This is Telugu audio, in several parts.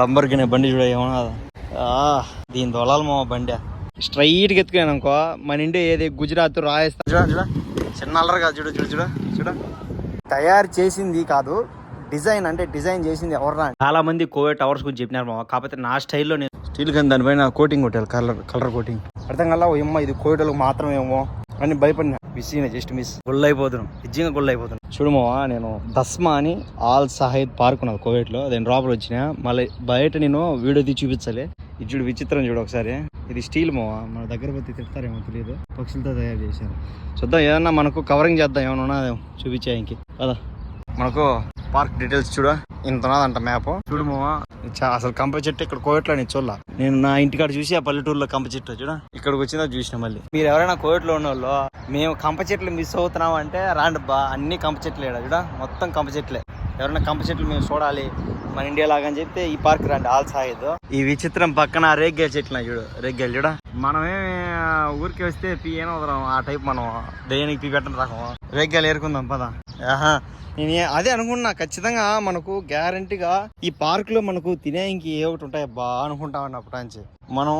లంబర్గిని బండి చూడ ఏమన్నా దీని దొలాలి మా బండి. స్ట్రైట్గా ఎత్తుకున్నాను అనుకో మన ఇండియా ఏది గుజరాత్ రాజస్థాన్. చూడ చూడ. చిన్న అల్లరి కాదు చూడు చూడు చూడ చూడ. తయారు చేసింది కాదు డిజైన్ అంటే డిజైన్ చేసింది ఎవరా చాలా మంది కోవిడ్ టవర్స్ గురించి చెప్పినారు మామ. కాకపోతే నా స్టైల్లో నేను స్టీల్ కానీ దానిపైన కోటింగ్ కొట్టాలి కలర్ కలర్ కోటింగ్ అర్థం కల్లా ఏమో ఇది కోవిడ్ మాత్రమేమో. అని భయపడినా. మిస్ జస్ట్ మిస్ గుళ్ళు అయిపోతున్నాం నిజంగా గుళ్ళు అయిపోతున్నాం చూడమోవా నేను దస్మా అని ఆల్ సాహిద్ పార్క్ ఉన్నది కోవిడ్లో. నేను లోపల వచ్చిన మళ్ళీ బయట నేను వీడియో తీసి చూపించాలి. ఇది చూడు విచిత్రం చూడు ఒకసారి. ఇది స్టీల్ మోవా మన దగ్గర పోతే తిడతారేమో తెలియదు పక్షులతో తయారు చేశారు. చూద్దాం ఏదన్నా మనకు కవరింగ్ చేద్దాం ఏమైనా చూపించాయి చూపించా ఇంక కదా మనకు పార్క్ డీటెయిల్స్ చూడ. ఇంత ఉన్నదంట మ్యాప్ చూడు మోవా అసలు కంప చెట్టు ఇక్కడ కోయట్లో నేను చూడాల. నేను నా ఇంటికాడ చూసి ఆ పల్లెటూరులో కంప చెట్టు చూడ. ఇక్కడికి వచ్చిందా చూసిన మళ్ళీ. మీరు ఎవరైనా కోయట్లో ఉన్న వాళ్ళు మేము కంప చెట్లు మిస్ అవుతున్నాం అంటే రాండి బా అన్ని కంప చెట్లు ఏడా చూడ. మొత్తం కంప చెట్లే. ఎవరైనా కంప చెట్లు మేము చూడాలి మన ఇండియా లాగా అని చెప్తే ఈ పార్క్ రండి ఆల్ సాయిద్. ఈ విచిత్రం పక్కన రేగ్గాయ చెట్లు చూడు రేగ్గాయలు చూడ. మనమే ఊరికి వస్తే పీ ఏమో ఆ టైప్ మనం దయ్యానికి పీ పెట్టడం రకం రేగ్గాయలు ఏరుకుందాం పదా. ఆహా. నేను అదే అనుకున్నా ఖచ్చితంగా మనకు గ్యారంటీగా ఈ పార్క్లో మనకు తినే ఇంక ఏ ఒకటి ఉంటాయి బా అనుకుంటా ఉన్నా అప్పటి నుంచి. మనం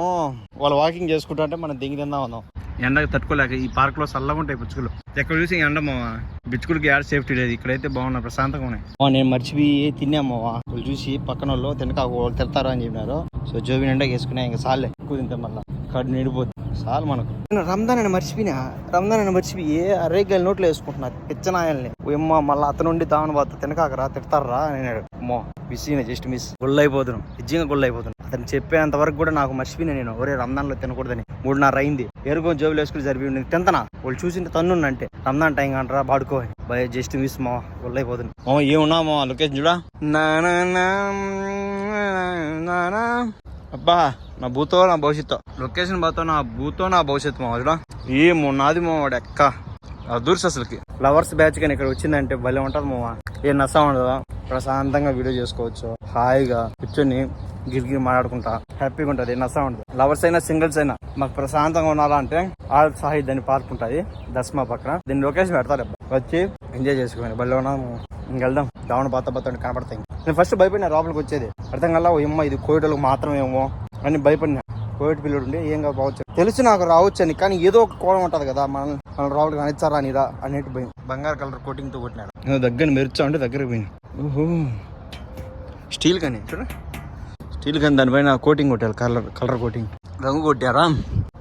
వాళ్ళు వాకింగ్ చేసుకుంటా అంటే మనం దిగి తిందా ఉన్నాం ఎండకు తట్టుకోలేక ఈ పార్క్లో చల్లగా ఉంటాయి పిచ్చుకలు. ఎక్కడ చూసి ఎండ మావా? పిచ్చుకలకి యాడ్ సేఫ్టీ లేదు ఇక్కడైతే బాగున్నాయి ప్రశాంతంగా ఉన్నాయి. నేను మర్చిపోయి తిన్నామావా వాళ్ళు చూసి పక్కన వాళ్ళు తినక వాళ్ళు తిడతారు అని చెప్పినారు. సో జోబి నిండా వేసుకున్నా ఇంకా సాలే ఎక్కువ తింటే మళ్ళీ. కడు నిండిపోతుంది చాలు మనకు. నేను రంజాన్ అని మర్చిపోయినా. రంజాన్ అని మర్చిపోయి అరేగాయలు నోట్లో వేసుకుంటున్నా పిచ్చనాయల్ని. ఏమ్మా మళ్ళీ అతను ఉండి దావన బాత తినకాకరా తిడతారా అని అన్నాడు అమ్మో మిస్ అయినా జస్ట్ మిస్ గుళ్ళు అయిపోతున్నాం నిజంగా గుళ్ళు అయిపోతున్నాం అతను చెప్పేంత వరకు కూడా నాకు మర్చిపోయినా నేను. ఒరే రంజాన్లో తినకూడదని. మూడున్నర అయింది. ఏరుకొని జోబులు వేసుకుని సరిపోయి ఉంది తింతనా? వాళ్ళు చూసింటే తన్ను అంటే. రంజాన్ టైం కంటారా పాడుకో అని. భయ జస్ట్ మిస్ మా గుళ్ళు అయిపోతుంది మా ఏమున్నా మా లొకేషన్ చూడా? నా. అబ్బా నా భూతో నా భవిష్యత్తు. లొకేషన్ బాతో నా భూతో నా భవిష్యత్తు మా చూడ ఏమో నాది మా వాడు ఎక్క. అదూర్స్ అసలుకి. లవర్స్ బ్యాచ్ కానీ ఇక్కడ వచ్చిందంటే భలే ఉంటుంది మామ ఏ నస ఉండదు? ప్రశాంతంగా వీడియో చేసుకోవచ్చు. హాయిగా కూర్చొని గిరిగిరి మాట్లాడుకుంటా. హ్యాపీగా ఉంటుంది. నస ఉండదు. లవర్స్ అయినా సింగిల్స్ అయినా మాకు ప్రశాంతంగా ఉండాలంటే ఆల్ సాహిద్ అని పార్క్ ఉంటుంది దస్మా పక్కన. దీని లొకేషన్ పెడతారు వచ్చి ఎంజాయ్ చేసుకోండి. భలే ఉన్నాము. ఇంకెళ్దాం దావణ బాత బాత కనపడతాయి. నేను ఫస్ట్ భయపడినా లోపలికి వచ్చేది. అర్థం కల్లా ఓ అమ్మ ఇది కోయిటలకు మాత్రమేమో. అని భయపడినా. కోవిడ్ పిల్లడు ఉండి ఏం కావచ్చు తెలుసు నాకు రావచ్చు అని కానీ ఏదో ఒక కోణం ఉంటది కదా మనం మన లోపలికి అనిచ్చారా నీరా అనేటి భయం. బంగారు కలర్ కోటింగ్తో కొట్టినాడు. నేను దగ్గర మెరుచా అంటే దగ్గర పోయినా. ఓహో. స్టీల్ కానీ చూడ. స్టీల్ కానీ దానిపైన కోటింగ్ కొట్టారు కలర్ కలర్ కోటింగ్. రంగు కొట్టారా?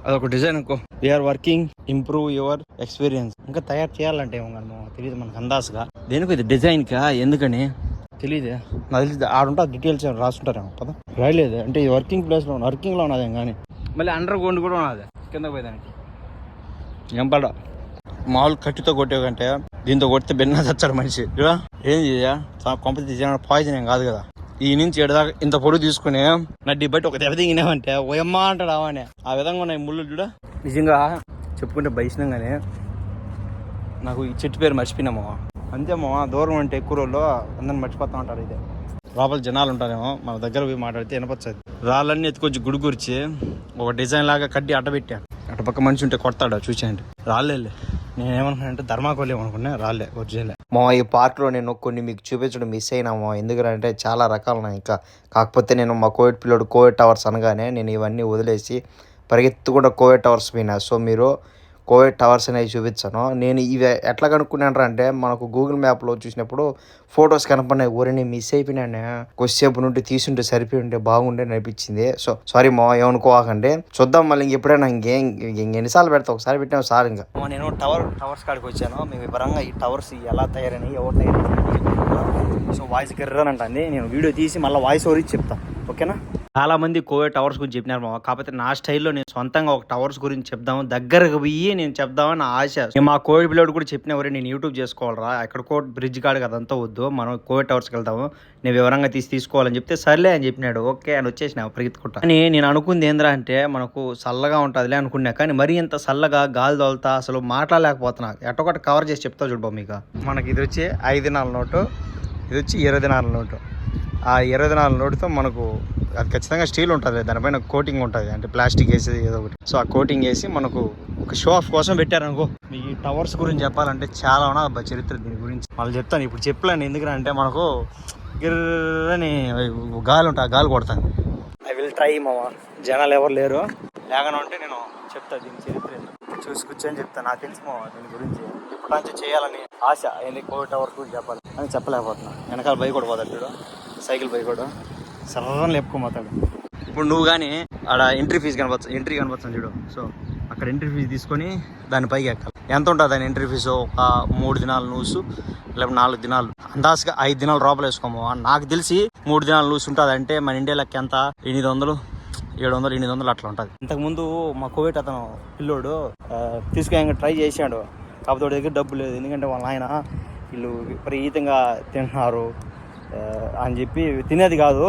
అదొక డిజైన్ అనుకో. We are working improve your experience ఇంకా తయారు చేయాలంటే ఏమో తెలియదు మనకు అందాసుగా దేనికి ఇది డిజైన్ కా ఎందుకని? తెలియదే నాకు తెలియదు ఆడుంటా డీటెయిల్స్ ఏమైనా రాసుంటారేమో పద. రాయలేదు అంటే ఈ వర్కింగ్ ప్లేస్లో వర్కింగ్లో ఉన్నదేం కానీ. మళ్ళీ అండర్ గ్రౌండ్ కూడా ఉన్నది కింద పోయేదానికి. ఏం పడ? మామూలు కట్టితో కొట్టే కంటే దీంతో కొడితే బెన్న చచ్చాడు మనిషి. చూడా ఏం చేయా కొంపతి పాయిజన్ ఏం కాదు కదా. ఈ నుంచి ఎడదాకా ఇంత పొడుగు తీసుకుని నడ్డి బట్టి ఒక దెబ్బ దిగినామంటే ఓయమ్మ అంటాడు అవనే ఆ విధంగా ఉన్నాయి ముళ్ళు చూడ. నిజంగా చెప్పుకుంటే బయసినంగానే నాకు ఈ చెట్టు పేరు మర్చిపోయినామో అంతే మామ దూరం అంటే ఎక్కువ రోజుల్లో అందరిని మర్చిపోతా ఉంటారు ఇదే. లోపల జనాలు ఉంటారేమో మన దగ్గర పోయి మాట్లాడితే వినపచ్చది. రాళ్ళన్నీ ఎత్తుకొచ్చి గుడి ఒక డిజైన్ లాగా కట్టి అట్టబెట్టాను అటు పక్క మనిషి ఉంటే కొడతాడు చూసేయండి. రాళ్ళే నేను ఏమనుకున్నా ధర్మాకోలే అనుకున్నా రాలే ఒరిజినల్. మా ఈ పార్క్లో నేను కొన్ని మీకు చూపించడం మిస్ అయినామో ఎందుకంటే చాలా రకాలు ఉన్నాయి. ఇంకా కాకపోతే నేను మా కోవిడ్ పిల్లడు కోవిడ్ టవర్స్ అనగానే నేను ఇవన్నీ వదిలేసి పరిగెత్తుకుండా కోవిడ్ టవర్స్ పోయినా. సో మీరు కోవిడ్ టవర్స్ అనేవి చూపించాను. నేను ఇవి ఎట్లా కనుక్కున్నాను అంటే మనకు గూగుల్ మ్యాప్లో చూసినప్పుడు ఫొటోస్ కనపడినాయి. ఊరిని మిస్ అయిపోయినాను. కొద్దిసేపు నుండి తీసుంటే సరిపోయి ఉంటే బాగుండే అనిపించింది. సో సారీ మా ఏమనుకోవాకండి చూద్దాం మళ్ళీ ఇంకెప్పుడైనా ఇంకేం ఇంక ఎన్నిసార్లు పెడతా ఒకసారి పెట్టాము సార్ ఇంకా. నేను టవర్ టవర్స్ కాడికి వచ్చాను. మేము వివరంగా ఈ టవర్స్ ఎలా తయారైనాయి ఎవరు తయారైనాయి సో వాయిస్ గిర్రని అంటుంది. నేను వీడియో తీసి మళ్ళీ వాయిస్ ఓవర్ ఇచ్చి ఓకేనా? చాలామంది కోవిడ్ టవర్స్ గురించి చెప్పినారు మామ. కాకపోతే నా స్టైల్లో నేను సొంతంగా ఒక టవర్స్ గురించి చెప్దాము దగ్గరకు పోయి నేను చెప్దామని ఆశ. మా కోవిడ్ పిల్లడు కూడా చెప్పినవరే నేను యూట్యూబ్ చేసుకోవాలరా కోట్ బ్రిడ్జ్ కాడు అదంతా వద్దు మనం కోవిడ్ టవర్స్కి వెళ్తాము నేను వివరంగా తీసి తీసుకోవాలని చెప్తే సర్లే అని చెప్పినాడు. ఓకే అని వచ్చేసిన పరిగెత్తుకుంటా అని నేను అనుకుంది ఏంద్రా అంటే మనకు చల్లగా ఉంటుందిలే అనుకున్నా కానీ మరీ ఇంత చల్లగా గాలి తోలుతా అసలు మాట్లాడలేకపోతున్నా. ఎట్టొకటి కవర్ చేసి చెప్తా చూడబా మీకు. మనకి ఇది వచ్చి ఐదు దినాల నోటు ఇది వచ్చి ఇరవై దినాల నోటు. ఆ ఇరవై దినాల నోటుతో మనకు అది ఖచ్చితంగా స్టీల్ ఉంటుంది దానిపైన కోటింగ్ ఉంటుంది అంటే ప్లాస్టిక్ వేసేది ఏదో ఒకటి. సో ఆ కోటింగ్ వేసి మనకు ఒక షో ఆఫ్ కోసం పెట్టారనుకో. ఈ టవర్స్ గురించి చెప్పాలంటే చాలా అబ్బా చరిత్ర దీని గురించి. మళ్ళీ చెప్తాను ఇప్పుడు చెప్పలేను ఎందుకంటే మనకు గిర్రని గాలి ఉంటా గాలి కొడతాను. ఐ విల్ ట్రై మామ జనాలు ఎవరు లేరు. లేకుండా ఉంటే నేను చెప్తా దీని చరిత్ర. చూసి కూర్చొని చెప్తా నాకు తెలుసు మామ దీని గురించి. ఇప్పటి నుంచి చేయాలని ఆశ ఏంది కోవిడ్ టవర్ గురించి చెప్పాలి. అని చెప్పలేకపోతున్నా. వెనకాల బైక్ కూడా పోతాడు చూడు. సైకిల్ బైక్ కూడా సర్రం లేపుకోపోతాడు ఇప్పుడు నువ్వు కానీ ఆడ ఎంట్రీ ఫీజు కనవచ్చు ఎంట్రీ కనవచ్చు చూడు. సో అక్కడ ఎంట్రీ ఫీజు తీసుకొని దాని పైకి ఎక్కాలి. ఎంత ఉంటుంది దాని ఎంట్రీ ఫీజు ఒక మూడు దినాలు నూసు లేకపోతే నాలుగు దినాలు. అందాజుగా ఐదు దినాలు లోపల వేసుకోము. నాకు తెలిసి మూడు దినాలు నూసు ఉంటుంది అంటే మన ఇండియా లెక్క ఎంత? ఎనిమిది వందలు ఏడు వందలు ఎనిమిది వందలు అట్లా ఉంటుంది. ఇంతకుముందు మా కోవిడ్ అతను పిల్లోడు తీసుకొని ట్రై చేశాడు కాకపోతే వాడి దగ్గర డబ్బు లేదు. ఎందుకంటే వాళ్ళ ఆయన వీళ్ళు విపరీతంగా తింటున్నారు. అని చెప్పి తినేది కాదు.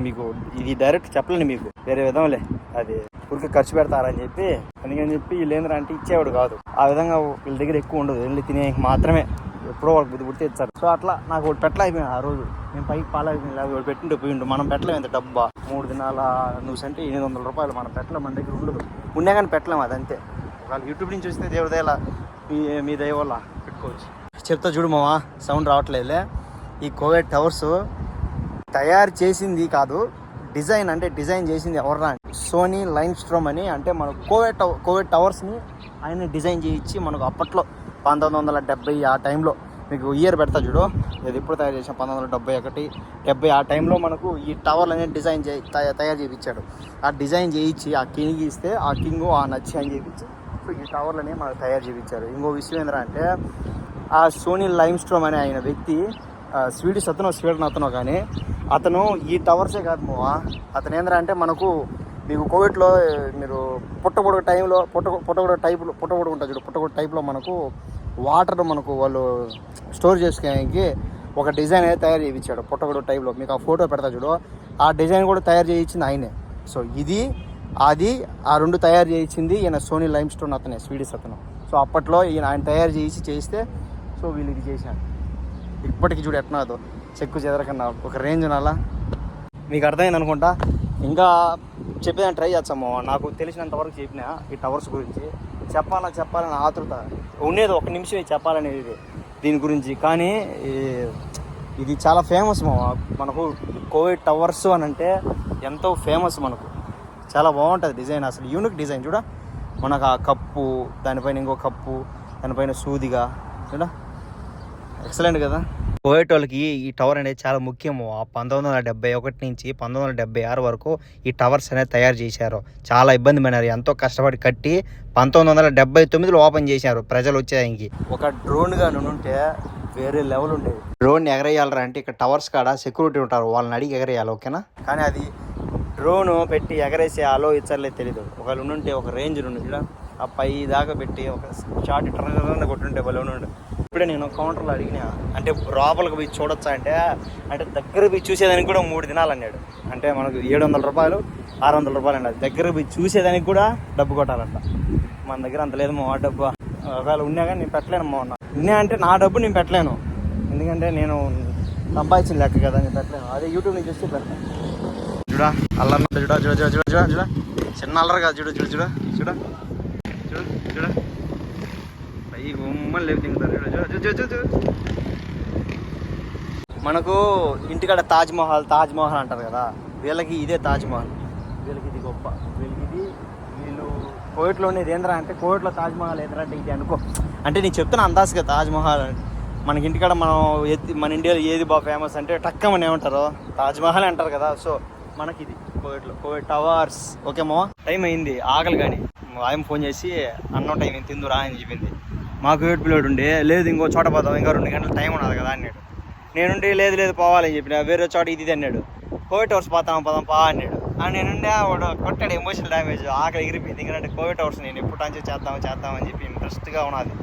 మీకు ఇది డైరెక్ట్ చెప్పలేను మీకు. వేరే విధంలే. అది ఊరికి ఖర్చు పెడతారని చెప్పి అందుకని చెప్పి వీళ్ళేంద్ర అంటే ఇచ్చేవాడు కాదు. ఆ విధంగా వీళ్ళ దగ్గర ఎక్కువ ఉండదు. వెళ్ళి తినే మాత్రమే. ఎప్పుడో వాళ్ళకి బుద్ధి పుడితే ఇచ్చారు సో అట్లా నాకు ఒకటి పెట్టలే అయిపోయింది ఆ రోజు. నేను పైకి పాలైపోయింది. లేకపోతే వాడు పెట్టింటే పోయిండు మనం పెట్టలేము ఎంత డబ్బా. మూడు దినాల నువ్వు అంటే ఎనిమిది వందల రూపాయలు మనం పెట్టలేము. మన దగ్గర ఉండదు. ఉన్నా కానీ పెట్టలేము అదంతే ఒకవేళ యూట్యూబ్ నుంచి వస్తే దేవుడి దయలా మీ మీ దయ వల్ల పెట్టుకోవచ్చు. చెప్తా చూడు మావా. సౌండ్ రావట్లేదులే. ఈ కోవిడ్ టవర్స్ తయారు చేసింది కాదు డిజైన్ అంటే డిజైన్ చేసింది ఎవర్రా సోనీ లైన్ స్ట్రోమ్ అని అంటే మన కోవిడ్ టవర్ కోవిడ్ టవర్స్ని ఆయన డిజైన్ చేయించి మనకు అప్పట్లో పంతొమ్మిది వందల డెబ్బై ఆ టైంలో మీకు ఇయర్ పెడతా చూడు. ఇది ఎప్పుడు తయారు చేసిన పంతొమ్మిది వందల డెబ్బై ఒకటి డెబ్బై ఆ టైంలో మనకు ఈ టవర్లు అనేది డిజైన్ చే తయారు చేయించాడు. ఆ డిజైన్ చేయించి ఆ కింగ్ ఇస్తే ఆ కింగ్ ఆ నచ్చి అని చేయించి సో ఈ టవర్లని మనకు తయారు చేయించారు. ఇంకో విషయం ఏంటంటే ఆ సోనీ లైమ్ స్ట్రోమ్ అనే ఆయన వ్యక్తి స్వీడిష్ అతను స్వీడన్ అతను కానీ అతను ఈ టవర్సే కాదు మావా. అతను ఏంద్రా అంటే మనకు మీకు కోవిడ్లో మీరు పుట్టగొడుగు టైంలో పుట్ట పుట్టగొడుగు టైప్లో పుట్టగొడుగు ఉంటుంది చూడు పుట్టగొడుగు టైప్లో మనకు వాటర్ మనకు వాళ్ళు స్టోర్ చేసుకోవడానికి ఒక డిజైన్ అయితే తయారు చేయించాడు పుట్టగొడుగు టైప్లో. మీకు ఆ ఫోటో పెడతా చూడు. ఆ డిజైన్ కూడా తయారు చేయించింది ఆయనే. సో ఇది అది ఆ రెండు తయారు చేయించింది ఈయన సోనీ లైమ్ స్టోన్ అతనే స్వీడిష్ అతను. సో అప్పట్లో ఈయన ఆయన తయారు చేయించి చేయిస్తే సో వీళ్ళు ఇది చేశారు. ఇప్పటికి చూడు ఎట్నాదో చెక్కు చెదరకన్నా ఒక రేంజ్ నాలా మీకు అర్థమైంది అనుకుంటా? ఇంకా చెప్పేదాన్ని ట్రై చేస్తాము నాకు తెలిసినంత వరకు చెప్పిన ఈ టవర్స్ గురించి. చెప్పాలా చెప్పాలని ఆతృత. ఉండేది ఒక నిమిషమే చెప్పాలనేది దీని గురించి. కానీ ఇది చాలా ఫేమస్ మా మనకు కోవిడ్ టవర్స్ అని అంటే ఎంతో ఫేమస్ మనకు. చాలా బాగుంటుంది డిజైన్ అసలు యూనిక్ డిజైన్ చూడ. మనకు ఆ కప్పు దానిపైన ఇంకో కప్పు దానిపైన సూదిగా. చూడ. ఎక్సలెంట్ కదా. కోవిడ్ వాళ్ళకి ఈ టవర్ అనేది చాలా ముఖ్యము ఆ పంతొమ్మిది వందల డెబ్బై ఒకటి నుంచి పంతొమ్మిది వందల డెబ్బై ఆరు వరకు ఈ టవర్స్ అనేది తయారు చేశారు. చాలా ఇబ్బంది పడినారు ఎంతో కష్టపడి కట్టి పంతొమ్మిది వందల డెబ్బై తొమ్మిదిలో ఓపెన్ చేశారు ప్రజలు వచ్చేదానికి. ఒక డ్రోన్గా ఉంటే వేరే లెవెల్ ఉండేది. డ్రోన్ ఎగరేయాలరా అంటే ఇక్కడ టవర్స్ కాడ సెక్యూరిటీ ఉంటారు. వాళ్ళని అడిగి ఎగరేయాలి ఓకేనా? కానీ అది డ్రోన్ పెట్టి ఎగరేసే ఆలో ఇచ్చర్లేదు తెలీదు. ఒకవేళ ఉండుంటే ఒక రేంజ్ నుండి ఆ పై దాకా పెట్టి ఒక షార్ట్ ట్రన్ కొట్టుంటే భలే ఉండు ఇప్పుడే నేను కౌంటర్లో అడిగినా అంటే లోపలికి పోయి చూడొచ్చా అంటే అంటే దగ్గర పోయి చూసేదానికి కూడా మూడు దినాలు అన్నాడు అంటే మనకు ఏడు వందల రూపాయలు ఆరు వందల రూపాయలు అండి దగ్గర పోయి చూసేదానికి కూడా డబ్బు కొట్టాలంట. మన దగ్గర అంత లేదు మా డబ్బు. ఒకవేళ ఉన్నా కానీ నేను పెట్టలేను మా ఉన్నా ఉన్నా అంటే నా డబ్బు నేను పెట్టలేను. ఎందుకంటే నేను సంపాదించిన లెక్క కదా నేను పెట్టలేను. అదే యూట్యూబ్ నుంచి చూస్తే పెడతాను చూడా అల్లరి చూడా చూడ చూడ చూడ చూడ చూడ. చిన్న అల్లరి కాదు చూడు చూడు చూడ. చూడ చూడు చూడ. పై లేపు చూడ మనకు ఇంటికాడ తాజ్ మహల్ తాజ్ మహల్ అంటారు కదా వీళ్ళకి ఇదే తాజ్ మహల్. వీళ్ళకి ఇది గొప్ప. వీళ్ళకి ఇది వీళ్ళు కోవిడ్లోనే ఏంద్రా అంటే కోవిడ్లో తాజ్ మహల్ ఏంద్రా అంటే ఇది అనుకో. అంటే నేను చెప్తున్నా అందాజుగా తాజ్ మహల్ మనకి ఇంటికాడ మనం ఎత్తి మన ఇండియాలో ఏది బాగా ఫేమస్ అంటే టక్కమని ఏమంటారు? తాజ్ మహల్ అంటారు కదా సో మనకి ఇది కోవిడ్లో కోవిడ్ టవర్స్. ఓకేమో? టైం అయింది ఆకలి కానీ. ఆయన ఫోన్ చేసి అన్నం టైం తిందురా అని చెప్పింది. మాకు వేటు పిల్లడు ఉండే లేదు ఇంకో చోట పోదాం ఇంకా రెండు గంటలు టైం ఉన్నది కదా అన్నాడు. నేనుండి లేదు లేదు పోవాలని చెప్పిన వేరే చోట ఇది ఇది అన్నాడు. కోవిడ్ టవర్స్ పోతాం పోదాం పా అన్నాడు. ఆ నేనుండే వాడు కొట్టాడు ఎమోషనల్ డ్యామేజ్ ఆకలి ఎగిరిపోయింది. ఎందుకంటే కోవిడ్ టవర్స్ నేను ఎప్పుడు నుంచి చేద్దాం చేద్దాం అని చెప్పి ఇంట్రెస్ట్గా ఉన్నది.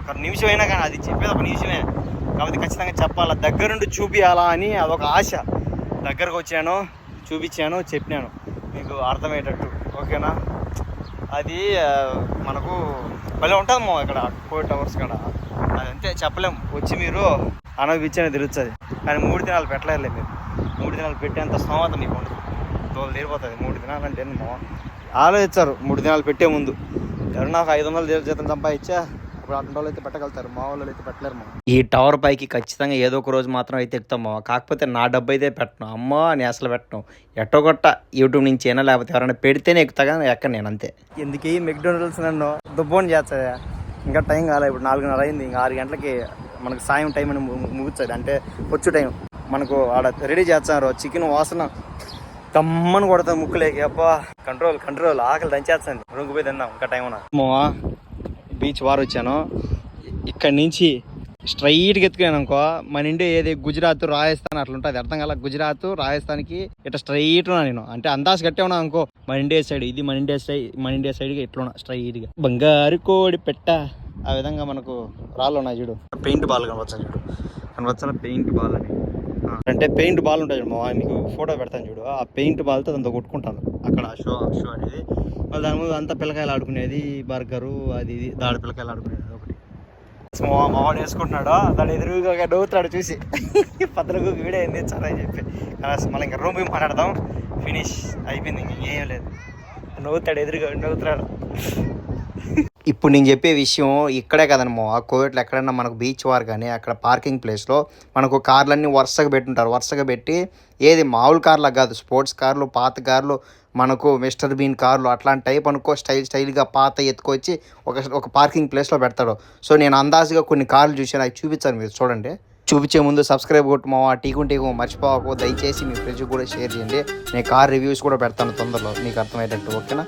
ఒక నిమిషం అయినా కానీ అది చెప్పేది ఒక నిమిషమే. కాబట్టి ఖచ్చితంగా చెప్పాలా దగ్గరుండి చూపియాలా అని అదొక ఆశ. దగ్గరకు వచ్చాను చూపించాను చెప్పినాను. మీకు అర్థమయ్యేటట్టు. ఓకేనా? అది మనకు భలే ఉంటుంది మా ఇక్కడ కోవిడ్ టవర్స్ కాడ. అది అంతే చెప్పలేం. వచ్చి మీరు అనుభవించనే తిరుగుతుంది కానీ మూడు దినాలు పెట్టలేరులే మీరు. మూడు దినాలు పెట్టేంత స్తోమత మీకు ఉండదు తోలు తీరిపోతుంది మూడు దినాలు అంటే ఆలోచించారు మూడు దినాలు పెట్టే ముందు. ఎవరు నాకు ఐదు వందలు జీతం సంపాదించా? ఇప్పుడు అటువంటి వాళ్ళు అయితే పెట్టగలుగుతారు. మా వాళ్ళు అయితే పెట్టలేరు మా ఈ టవర్ పైకి ఖచ్చితంగా ఏదో ఒక రోజు మాత్రం అయితే ఎక్కుతాం మామ కాకపోతే నా డబ్బు అయితే పెట్టను. అమ్మో అని అసలు పెట్టను. ఎట్టో కొట్ట యూట్యూబ్ నుంచి అయినా లేకపోతే ఎవరైనా పెడితేనే ఎక్కుతా కానీ ఎక్కడ నేను అంతే. ఎందుకు ఈ మెక్డోనల్డ్స్ నన్ను దుబ్బోని చేస్తాయా ఇంకా టైం కాలే ఇప్పుడు నాలుగున్నర అయింది. ఇంకా ఆరు గంటలకి మనకు సాయం టైం అని ముగుతుంది అంటే వచ్చు టైం. మనకు ఆడ రెడీ చేస్తున్నారు చికెన్ వాసన తమ్మని కొడతా ముక్కులేకి. అబ్బా కంట్రోల్ కంట్రోల్. ఆకలి దంచేస్తుంది. రొంగు పోయి తిందాం. ఇంకా టైం ఉన్నా బీచ్ వారు వచ్చాను. ఇక్కడి నుంచి స్ట్రైట్గా ఎత్తుకున్నాను అనుకో మన ఇండియా ఏది గుజరాత్ రాజస్థాన్ అట్లా ఉంటుంది అర్థం కాల. గుజరాత్ రాజస్థాన్కి ఇట్లా స్ట్రైట్ ఉన్నా నేను. అంటే అందాస్ గట్టే ఉన్నా అనుకో మన ఇండియా సైడ్ ఇది మన ఇండియా సైడ్ మన ఇండియా సైడ్గా ఎట్లున్నా స్ట్రైట్గా బంగారు కోడి పెట్ట. ఆ విధంగా మనకు రాళ్ళు ఉన్నాయి చూడు. పెయింట్ బాల్ కనవచ్చు చూడు. కనవచ్చా పెయింట్ బాల్ అని. అంటే పెయింట్ బాల్ ఉంటుంది చూడు మా మీకు ఫోటో పెడతాను చూడు. ఆ పెయింట్ బాల్తో దాంతో కొట్టుకుంటాను. అక్కడ షో షో అనేది. మళ్ళీ దాని ముందు అంతా పిల్లకాయలు ఆడుకునేది బర్గరు అది ఇది దాడి పిల్లకాయలు ఆడుకునేది ఒకటి. మా మావాడు వేసుకుంటున్నాడు? దాని ఎదురుగా నవ్వుతాడు చూసి. పద్దలకు వీడే ఏంది? చాలా అని చెప్పి. మళ్ళీ ఇంకా రూమ్ మాట్లాడదాం. ఫినిష్ అయిపోయింది ఇంకేం లేదు. నవ్వుతాడు ఎదురుగా నవ్వుతున్నాడు. ఇప్పుడు నేను చెప్పే విషయం ఇక్కడే కదనమో ఆ కోవిడ్లో ఎక్కడైనా మనకు బీచ్ వార్ కానీ అక్కడ పార్కింగ్ ప్లేస్లో మనకు కార్లన్నీ వరుసగా పెట్టుంటారు. వరుసగా పెట్టి ఏది మామూలు కార్లా కాదు. స్పోర్ట్స్ కార్లు పాత కార్లు మనకు మిస్టర్ బీన్ కార్లు అట్లాంటి టైప్ అనుకో స్టైల్ స్టైల్గా పాత ఎత్తుకొచ్చి ఒక ఒక పార్కింగ్ ప్లేస్లో పెడతాడు. సో నేను అందాజుగా కొన్ని కార్లు చూసాను అవి చూపించాను మీరు చూడండి. చూపించే ముందు సబ్స్క్రైబ్ కొట్టుమావా టీకు టీకు మర్చిపోవకు దయచేసి మీ ఫ్రెండ్స్ కూడా షేర్ చేయండి. నేను కార్ రివ్యూస్ కూడా పెడతాను తొందరలో. మీకు అర్థమయ్యేటట్టు. ఓకేనా?